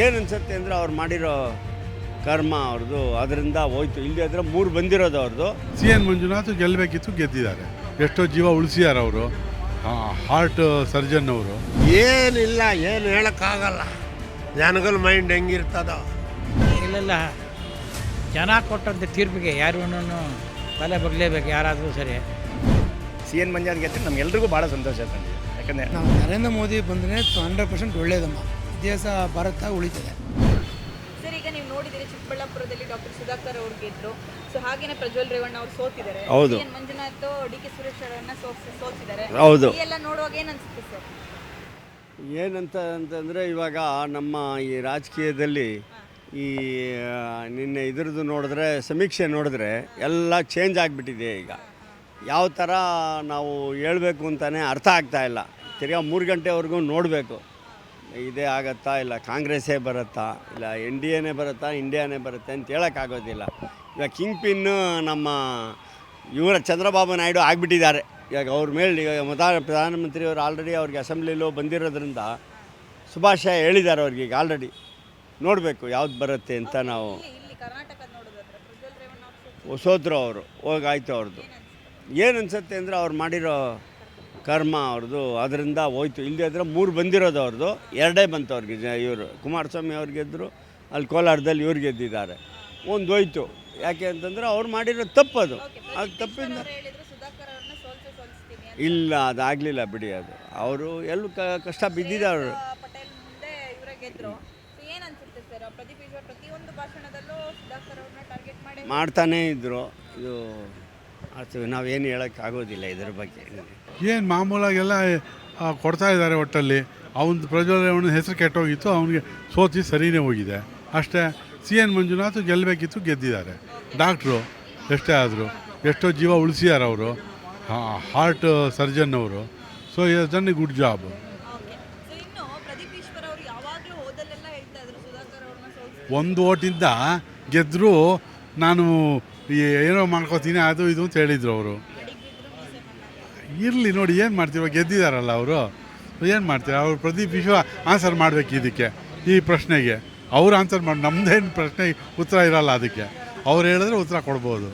ಏನು ಅನ್ಸುತ್ತೆ ಅಂದರೆ ಅವ್ರು ಮಾಡಿರೋ ಕರ್ಮ ಅವ್ರದ್ದು ಅದರಿಂದ ಹೋಯ್ತು. ಇಲ್ಲಿ ಆದರೆ ಮೂರು ಬಂದಿರೋದು ಅವ್ರದ್ದು. ಸಿ ಎನ್ ಮಂಜುನಾಥ್ ಗೆಲ್ಲಬೇಕಿತ್ತು ಗೆದ್ದಿದ್ದಾರೆ. ಎಷ್ಟೋ ಜೀವ ಉಳಿಸಿದಾರೆ ಅವರು. ಹಾರ್ಟ್ ಸರ್ಜನ್ ಅವರು. ಏನಿಲ್ಲ ಏನು ಹೇಳೋಕ್ಕಾಗಲ್ಲ. ಜನಗಳ ಮೈಂಡ್ ಹೆಂಗಿರ್ತದೋ. ಇಲ್ಲ ಜನ ಕೊಟ್ಟಂಥ ತೀರ್ಪಿಗೆ ಯಾರೂ ತಲೆ ಬಗ್ಲೇಬೇಕು ಯಾರಾದರೂ ಸರಿ. ಸಿ ಎನ್ ಮಂಜುನಾಥ್ ಗೆದ್ದರೆ ನಮ್ಗೆಲ್ರಿಗೂ ಭಾಳ ಸಂತೋಷ ತಂದಿದೆ ಯಾಕಂದರೆ ನಾವು ನರೇಂದ್ರ ಮೋದಿ ಬಂದರೆ ಹಂಡ್ರೆಡ್ ಪರ್ಸೆಂಟ್ ಒಳ್ಳೇದಮ್ಮ. ದೇಶ ಭಾರತ ಉಳಿತದೆ. ಸರ್ ಈಗ ನೀವು ನೋಡಿದರೆ ಚಿಕ್ಕಬಳ್ಳಾಪುರದಲ್ಲಿ ಡಾಕ್ಟರ್ ಸುಧಾಕರ್ ಅವ್ರು ಗೆದ್ರು. ಸೊ ಹಾಗೇನೆ ಪ್ರಜ್ವಲ್ ರೇವಣ್ಣ ಅವ್ರು ಸೋತಿದ್ದಾರೆ. ಹೌದು. ಮಂಜುನಾಥ್ ಡಿ ಕೆ ಸುರೇಶ್ ಅವರನ್ನ ಸೋಲ್ಸ್- ಸೋಲ್ಸಿದ್ದಾರೆ ಹೌದು. ಈ ಎಲ್ಲ ನೋಡುವಾಗ ಏನ್ ಅನ್ಸುತ್ತೆ ಸರ್? ಏನಂತ ಅಂತಂದರೆ ಇವಾಗ ನಮ್ಮ ಈ ರಾಜಕೀಯದಲ್ಲಿ ಈ ಆ, ನಿನ್ನೆ ಇದ್ರದ್ದು ನೋಡಿದ್ರೆ ಸಮೀಕ್ಷೆ ನೋಡಿದ್ರೆ ಎಲ್ಲ ಚೇಂಜ್ ಆಗಿಬಿಟ್ಟಿದೆ ಈಗ. ಯಾವ ಥರ ನಾವು ಹೇಳಬೇಕು ಅಂತಲೇ ಅರ್ಥ ಆಗ್ತಾ ಇಲ್ಲ. ತಿರ್ಗಾ ಮೂರು ಗಂಟೆವರೆಗೂ ನೋಡಬೇಕು. ಇದೇ ಆಗತ್ತಾ ಇಲ್ಲ? ಕಾಂಗ್ರೆಸ್ಸೇ ಬರುತ್ತಾ? ಇಲ್ಲ, ಎನ್ ಡಿ ಎನೇ ಬರುತ್ತಾ? ಇಂಡಿಯಾನೇ ಬರುತ್ತೆ ಅಂತ ಹೇಳೋಕ್ಕಾಗೋದಿಲ್ಲ. ಇವಾಗ ಕಿಂಗ್ ಪಿನ್ನು ನಮ್ಮ ಇವರ ಚಂದ್ರಬಾಬು ನಾಯ್ಡು ಆಗಿಬಿಟ್ಟಿದ್ದಾರೆ. ಇವಾಗ ಅವ್ರ ಮೇಲೆ ಇವಾಗ ಮತ ಪ್ರಧಾನಮಂತ್ರಿಯವರು ಆಲ್ರೆಡಿ ಅವ್ರಿಗೆ ಅಸೆಂಬ್ಲಿಲೂ ಬಂದಿರೋದ್ರಿಂದ ಶುಭಾಶಯ ಹೇಳಿದ್ದಾರೆ ಅವ್ರಿಗೆ ಈಗ ಆಲ್ರೆಡಿ. ನೋಡಬೇಕು ಯಾವ್ದು ಬರುತ್ತೆ ಅಂತ ನಾವು. ಇಲ್ಲಿ ಇಲ್ಲಿ ಕರ್ನಾಟಕ ನೋಡೋದಾದ್ರೆ ಪ್ರಜ್ವಲ್ ರೇವಣ್ಣ ಅವ್ರು ಸೋತಿದ್ದಾರೆ. ಸೋದ್ರು ಅವರು ಹೋಗಾಯ್ತು ಅವ್ರದ್ದು ಏನು ಅನಿಸುತ್ತೆ ಅಂದರೆ ಅವ್ರು ಮಾಡಿರೋ ಕರ್ಮ ಅವ್ರದ್ದು ಅದರಿಂದ ಹೋಯ್ತು. ಇಲ್ಲದಿದ್ರೆ ಮೂರು ಬಂದಿರೋದು ಅವ್ರದ್ದು. ಎರಡೇ ಬಂತು ಅವ್ರಿಗೆ ಜ ಇವರು. ಕುಮಾರಸ್ವಾಮಿ ಅವ್ರು ಗೆದ್ದರು ಅಲ್ಲಿ ಕೋಲಾರದಲ್ಲಿ ಇವ್ರು ಗೆದ್ದಿದ್ದಾರೆ. ಒಂದು ಹೋಯ್ತು. ಯಾಕೆ ಅಂತಂದರೆ ಅವ್ರು ಮಾಡಿರೋ ತಪ್ಪದು ಅದು. ತಪ್ಪಿಂದ ಇಲ್ಲ ಅದಾಗಲಿಲ್ಲ ಬಿಡಿ ಅದು. ಅವರು ಎಲ್ಲೂ ಕ ಕಷ್ಟ ಬಿದ್ದಿದ್ದಾರೆ ಮಾಡ್ತಾನೇ ಇದ್ದರು ಇದು ಅದು ನಾವೇನು ಹೇಳೋಕ್ಕಾಗೋದಿಲ್ಲ ಇದ್ರ ಬಗ್ಗೆ. ಏನು ಮಾಮೂಲಾಗೆಲ್ಲ ಕೊಡ್ತಾ ಇದ್ದಾರೆ ಒಟ್ಟಲ್ಲಿ. ಅವನ ಪ್ರಜ್ವಲನ ಹೆಸರು ಕೆಟ್ಟೋಗಿತ್ತು ಅವನಿಗೆ ಸೋತಿ ಸರಿನೇ ಹೋಗಿದೆ. ಅಷ್ಟೇ ಸಿ ಎನ್ ಮಂಜುನಾಥ್ ಗೆಲ್ಲಬೇಕಿತ್ತು ಗೆದ್ದಿದ್ದಾರೆ. ಡಾಕ್ಟ್ರು ಎಷ್ಟೇ ಆದರು ಎಷ್ಟೋ ಜೀವ ಉಳಿಸಿದ್ದಾರೆ ಅವರು. ಹಾರ್ಟ್ ಸರ್ಜನ್ ಅವರು. So done and good job okay so ಇನ್ನು ಪ್ರದೀಪ್ ಅವರು ಯಾವಾಗಲೂ ಹೋದಲ್ಲೆಲ್ಲ ಹೇಳ್ತಾ ಇದ್ರು ಸುಧಾಕರ್ ಅವ್ರನ್ನ ಸೋಲ್ಸಿ. ಒಂದು ಓಟಿಂದ ಗೆದ್ದರೂ ನಾನು ಏನೋ ಮಾಡ್ಕೋತೀನಿ ಅದು ಇದು ಅಂತ ಹೇಳಿದರು ಅವರು. ಇರಲಿ ನೋಡಿ ಏನು ಮಾಡ್ತೀವಿ ಗೆದ್ದಿದ್ದಾರಲ್ಲ ಅವರು. ಏನು ಮಾಡ್ತೀವಿ ಅವ್ರು ಪ್ರದೀಪ್ ವಿಶ್ವ ಆನ್ಸರ್ ಮಾಡಬೇಕು ಇದಕ್ಕೆ ಈ ಪ್ರಶ್ನೆಗೆ. ಅವ್ರು ಆನ್ಸರ್ ಮಾಡಿ ನಮ್ಮದೇನು ಪ್ರಶ್ನೆ ಉತ್ತರ ಇರಲ್ಲ ಅದಕ್ಕೆ. ಅವ್ರು ಹೇಳಿದ್ರೆ ಉತ್ತರ ಕೊಡ್ಬೋದು.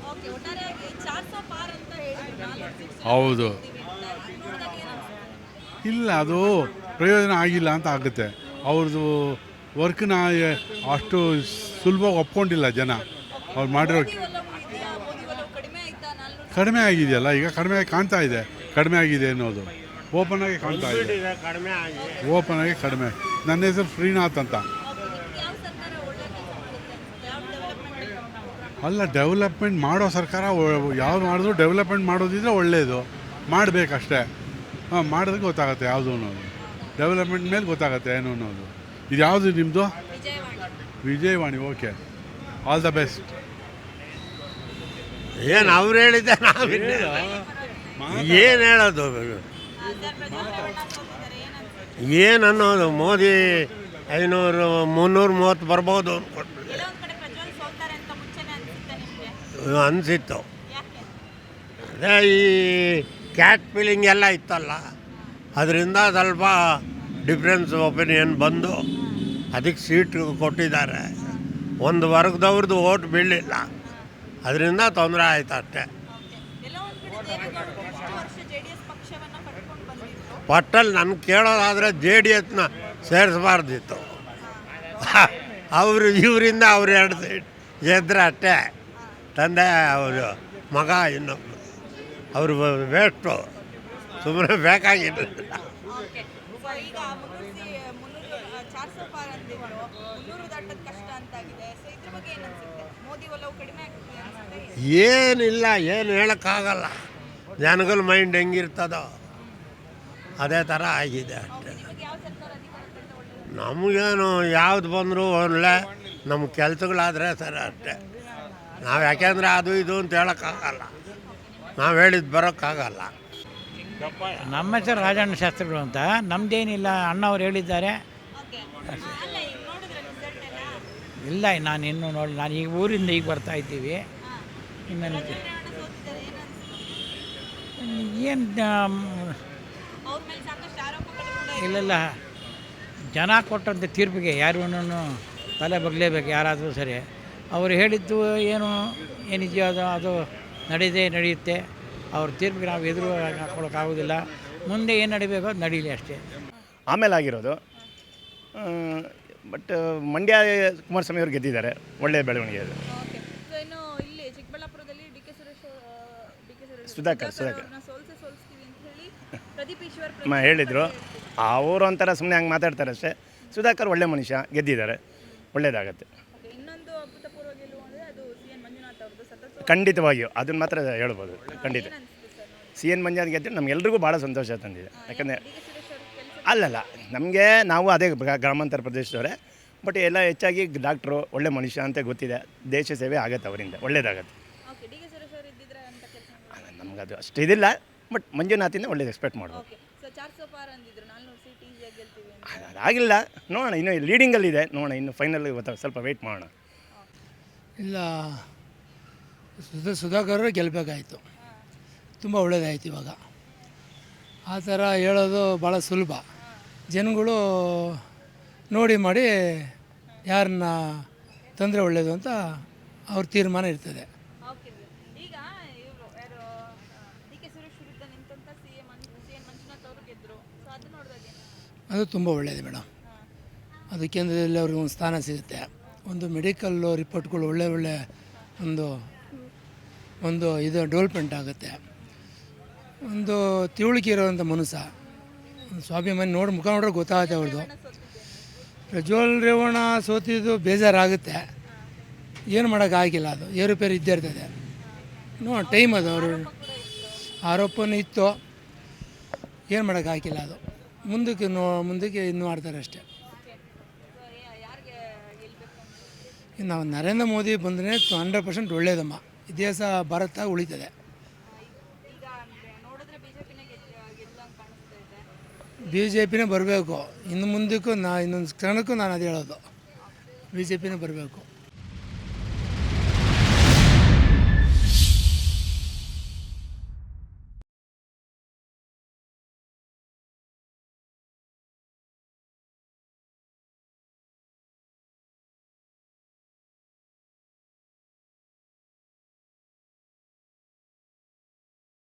ಹೌದು. ಇಲ್ಲ ಅದು ಪ್ರಯೋಜನ ಆಗಿಲ್ಲ ಅಂತ ಆಗುತ್ತೆ. ಅವ್ರದ್ದು ವರ್ಕ್ನ ಅಷ್ಟು ಸುಲಭವಾಗಿ ಒಪ್ಕೊಂಡಿಲ್ಲ ಜನ. ಅವ್ರು ಮಾಡಿರೋ ಮೋದಿ ಒಲವು ಇದೆಯಾ ಮೋದಿ ಒಲವು ಕಡಿಮೆ ಆಯ್ತಾ ನಾಲ್ಕು ಕಡಿಮೆ ಆಗಿದೆಯಲ್ಲ ಈಗ ಕಡಿಮೆ ಆಗಿ ಕಾಣ್ತಾ ಇದೆ. ಕಡಿಮೆ ಆಗಿದೆ ಅನ್ನೋದು. ಓಪನ್ ಆಗಿ ಕಾಣ್ತಾ ಇದೆ. ಓಪನ್ ಆಗಿ ಕಡಿಮೆ. ನನ್ನ ಹೆಸರು ಶ್ರೀನಾಥ್ ಅಂತ. ಯಾವ ಸರ್ಕಾರ ಒಳ್ಳೆ ಕೆಲಸ ಮಾಡುತ್ತೆ ಯಾವ ಡೆವಲಪ್ಮೆಂಟ್ ಅಲ್ಲ ಡೆವಲಪ್ಮೆಂಟ್ ಮಾಡೋ ಸರ್ಕಾರ ಯಾವ್ದು ಮಾಡಿದ್ರು ಡೆವಲಪ್ಮೆಂಟ್ ಮಾಡೋದಿದ್ರೆ ಒಳ್ಳೆಯದು ಮಾಡಬೇಕಷ್ಟೇ. ಹಾಂ ಮಾಡಿದ್ರೆ ಗೊತ್ತಾಗುತ್ತೆ ಯಾವುದು ಅನ್ನೋದು. ಡೆವಲಪ್ಮೆಂಟ್ ಮೇಲೆ ಗೊತ್ತಾಗುತ್ತೆ ಏನು ಅನ್ನೋದು. ಇದು ಯಾವುದು ನಿಮ್ಮದು Vijayavani. Vijayavani okay all the best ಏನು ಅವ್ರು ಹೇಳಿದ್ದೆ ನಾವು ಏನು ಹೇಳೋದು? ಏನು ಏನು ಅನ್ನೋದು? ಮೋದಿ ಐನೂರು ಮುನ್ನೂರು ಮೂವತ್ತು ಬರ್ಬೋದು ಅನ್ಸುತ್ತೆ ನಿಮಗೆ. ಅನಿಸಿತ್ತು. ಯಾಕೆ? ಅದೇ ಈ ಕ್ಯಾಟ್ ಫೀಲಿಂಗ್ ಎಲ್ಲ ಇತ್ತಲ್ಲ ಅದರಿಂದ ಸ್ವಲ್ಪ ಡಿಫ್ರೆನ್ಸ್ ಒಪಿನಿಯನ್ ಬಂದು ಅದಕ್ಕೆ ಸೀಟ್ ಕೊಟ್ಟಿದ್ದಾರೆ. ಒಂದು ವರ್ಗದವ್ರದ್ದು ಓಟ್ ಬೀಳಲಿಲ್ಲ. ಅದರಿಂದ ತೊಂದರೆ ಆಯ್ತು ಅಷ್ಟೇ. ಒಟ್ಟಲ್ಲಿ ನನ್ಗೆ ಕೇಳೋದಾದರೆ ಜೆ ಡಿ ಎಸ್ನ ಸೇರಿಸಬಾರ್ದಿತ್ತು. ಅವರು ಇವರಿಂದ ಅವ್ರು ಎರಡು ಸೈಡ್ ಗೆದ್ರೆ ಅಷ್ಟೇ. ತಂದೆ ಅವರು ಮಗ ಇನ್ನೊಬ್ಬರು ಅವರು ವೇಸ್ಟು. ಸುಮ್ಮನೆ ಬೇಕಾಗಿಲ್ಲ. ಮುನ್ನೂರು ಕಷ್ಟ ಅಂತಾಗಿದೆ. ಸೊ ಇದ್ರ ಬಗ್ಗೆ ಏನು ಏನಿಲ್ಲ ಏನು ಹೇಳೋಕ್ಕಾಗಲ್ಲ. ಜನಗಳ ಮೈಂಡ್ ಹೆಂಗಿರ್ತದೋ ಅದೇ ಥರ ಆಗಿದೆ ಅಷ್ಟೇ. ನಮಗೇನು ಯಾವ್ದು ಬಂದರೂ ಒಳ್ಳೆ ನಮ್ಮ ಕೆಲಸಗಳಾದರೆ ಸರ್ ಅಷ್ಟೇ. ನಾವು ಯಾಕೆಂದರೆ ಅದು ಇದು ಅಂತ ಹೇಳೋಕ್ಕಾಗಲ್ಲ. ನಾವು ಹೇಳಿದ್ದು ಬರೋಕ್ಕಾಗಲ್ಲ. ನಮ್ಮ ಹೆಸರು ರಾಜಣ್ಣ ಶಾಸ್ತ್ರಿಗಳು ಅಂತ. ನಮ್ಮದೇನಿಲ್ಲ ಅಣ್ಣವ್ರು ಹೇಳಿದ್ದಾರೆ ಓಕೆ ಅಲ್ಲ ಈಗ ನೋಡಿದ್ರೆ ರಿಸಲ್ಟ್ ಎಲ್ಲ ಇಲ್ಲ ನಾನು ಇನ್ನೂ ನೋಡಿ ನಾನು ಈಗ ಊರಿಂದ ಈಗ ಬರ್ತಾ ಇದ್ದೀವಿ. ಇನ್ನು ಪ್ರಜ್ವಲ್ ರೇವಣ್ಣ ಸೋತಿದ್ದಾರೆ ಏನು. ಇಲ್ಲೆಲ್ಲ ಜನ ಕೊಟ್ಟಂಥ ತೀರ್ಪಿಗೆ ಯಾರೂ ತಲೆ ಬಗ್ಲೇಬೇಕು ಯಾರಾದರೂ ಸರಿ. ಅವರು ಹೇಳಿದ್ದು ಏನು ಏನಿದೆಯೋ ಅದು ಅದು ನಡೀದೇ ನಡೆಯುತ್ತೆ. ಅವ್ರ ತೀರ್ಪಿಗೆ ನಾವು ಎದುರು ಹಾಕ್ಕೊಳಕ್ಕಾಗೋದಿಲ್ಲ ಮುಂದೆ ಏನು ನಡಿಬೇಕೋ ಅದು ನಡೀಲಿ ಅಷ್ಟೇ. ಆಮೇಲೆ ಆಗಿರೋದು ಬಟ್ ಮಂಡ್ಯ ಕುಮಾರಸ್ವಾಮಿ ಅವರು ಗೆದ್ದಿದ್ದಾರೆ. ಒಳ್ಳೆಯ ಬೆಳವಣಿಗೆ ಅದು ಓಕೆ. ಸೊ ಇನ್ನು ಇಲ್ಲಿ ಚಿಕ್ಕಬಳ್ಳಾಪುರದಲ್ಲಿ D K Suresh D K Suresh Sudhakar, Sudhakar. ಅವ್ರನ್ನ ಸೋಲ್ಸೆ ಸೋಲಿಸ್ತೀವಿ ಅಂತ ಹೇಳಿ ಪ್ರದೀಪ್ ಈಶ್ವರ್ ಮ ಹೇಳಿದರು. ಅವರು ಒಂಥರ ಸುಮ್ಮನೆ ಹಂಗೆ ಮಾತಾಡ್ತಾರೆ ಅಷ್ಟೇ. ಸುಧಾಕರ್ ಒಳ್ಳೆ ಮನುಷ್ಯ ಗೆದ್ದಿದ್ದಾರೆ. ಒಳ್ಳೆಯದಾಗತ್ತೆ Okay, ಇನ್ನೊಂದು ಅಭೂತಪೂರ್ವ ಗೆಲುವು ಅಂದರೆ ಅದು ಸಿ ಎನ್ ಮಂಜುನಾಥ್ ಅವ್ರದ್ದು ಸತತ ಖಂಡಿತವಾಗಿಯೂ. ಅದನ್ನು ಮಾತ್ರ ಹೇಳ್ಬೋದು. ಖಂಡಿತ. ಏನು ಅನಿಸ್ತು ಸರ್ ನೋಡಿ. ಸಿ ಎನ್ ಮಂಜುನಾಥ್ ಗೆದ್ದರೆ ನಮ್ಗೆಲ್ರಿಗೂ ಭಾಳ ಸಂತೋಷ ತಂದಿದೆ. ಯಾಕಂದರೆ ಡಿ ಕೆ ಸುರೇಶ್ ಅವ್ರ ಕೆಲಸ ಅಲ್ಲಲ್ಲ ನಮಗೆ ನಾವು ಅದೇ ಗ್ರಾ- ಗ್ರಾಮಾಂತರ ಪ್ರದೇಶದವರೇ ಬಟ್ ಎಲ್ಲ ಹೆಚ್ಚಾಗಿ ಡಾಕ್ಟ್ರು ಒಳ್ಳೆ ಮನುಷ್ಯ ಅಂತ ಗೊತ್ತಿದೆ. ದೇಶ ಸೇವೆ ಆಗತ್ತೆ ಅವರಿಂದ ಒಳ್ಳೇದಾಗತ್ತೆ. ಓಕೆ ಡಿ ಕೆ ಸುರೇಶ್ ಅವರು ಇದ್ದಿದ್ರೆ ಅಂತ ಕೆಲಸ ನಮ್ಗೆ ಅದು ಅಷ್ಟು ಇದಿಲ್ಲ ಬಟ್ ಮಂಜುನಾಥಿಂದ ಒಳ್ಳೇದು ಎಕ್ಸ್ಪೆಕ್ಟ್ ಮಾಡ್ಬೋದು. ಓಕೆ ಸೊ ಚಾರ್ ಸೋ ಪಾರ್ ಅಂದಿದ್ರು ನಾಲ್ನೂರು ಸೀಟ್ ಈಸಿಯಾಗಿ ಗೆಲ್ತೀವಿ ಅಂತ. ಅದಾಗಿಲ್ಲ. ನೋಡೋಣ ಇನ್ನೂ ಲೀಡಿಂಗಲ್ಲಿದೆ ನೋಡೋಣ ಇನ್ನು ಫೈನಲ್ ಇವತ್ತು ಸ್ವಲ್ಪ ವೆಯ್ಟ್ ಮಾಡೋಣ. ಇಲ್ಲ ಸುಧಾ ಸುಧಾಕರ್ ಗೆಲ್ಲಬೇಕಾಯಿತು ತುಂಬ ಒಳ್ಳೇದಾಯ್ತು ಇವಾಗ. ಆ ಥರ ಹೇಳೋದು ಭಾಳ ಸುಲಭ. ಜನಗಳು ನೋಡಿ ಮಾಡಿ ಯಾರನ್ನ ತಂದರೆ ಒಳ್ಳೆಯದು ಅಂತ ಅವ್ರ ತೀರ್ಮಾನ ಇರ್ತದೆ. ಅದು ತುಂಬ ಒಳ್ಳೆಯದು ಮೇಡಮ್ ಅದು ಕೇಂದ್ರದಲ್ಲಿ ಅವ್ರಿಗೆ ಒಂದು ಸ್ಥಾನ ಸಿಗುತ್ತೆ. ಒಂದು ಮೆಡಿಕಲ್ಲು ರಿಪೋರ್ಟ್ಗಳು ಒಳ್ಳೆ ಒಳ್ಳೆ ಒಂದು ಒಂದು ಇದು ಡೆವಲಪ್ಮೆಂಟ್ ಆಗುತ್ತೆ. ಒಂದು ತಿಳುವಳಿಕೆ ಇರೋವಂಥ ಮನುಷ್ಯ. ಸ್ವಾಭಿಮಾನಿ ನೋಡಿ ಮುಖ ನೋಡ್ರೆ ಗೊತ್ತಾಗುತ್ತೆ ಅವ್ರದ್ದು. ಪ್ರಜ್ವಲ್ ರೇವಣ್ಣ ಸೋತಿದ್ದು ಬೇಜಾರಾಗುತ್ತೆ. ಏನು ಮಾಡೋಕ್ಕಾಗಿಲ್ಲ ಅದು. ಏರುಪೇರು ಇದ್ದೇ ಇರ್ತದೆ. ನೋ, ಟೈಮ್ ಅದು ಅವರು. ಆರೋಪನೂ ಇತ್ತು. ಏನು ಮಾಡೋಕ್ಕಾಗಿಲ್ಲ ಅದು. ಮುಂದಕ್ಕೆ ನೋ, ಮುಂದಕ್ಕೆ ಇನ್ನೂ ಆಡ್ತಾರೆ ಅಷ್ಟೇ. ಇನ್ನು ನರೇಂದ್ರ ಮೋದಿ ಬಂದರೆ ಹಂಡ್ರೆಡ್ ಪರ್ಸೆಂಟ್ ಒಳ್ಳೇದಮ್ಮ. ಇತಿಹಾಸ ಭಾರತ ಉಳಿತದೆ ಈಗ ಅಂದ್ರೆ ನೋಡಿದ್ರೆ ಬಿಜೆಪಿನೇ ಗೆದ್ದಂಗೆ ಕಾಣಿಸ್ತಾ ಇದೆ ಬಿ ಜೆ ಪಿನೇ ಬರಬೇಕು. ಇನ್ನು ಮುಂದಕ್ಕೂ ನಾ ಇನ್ನೊಂದು ಕ್ಷಣಕ್ಕೂ ನಾನು ಅದು ಹೇಳೋದು. ಬಿ ಜೆ ಪಿನೇ ಬರಬೇಕು.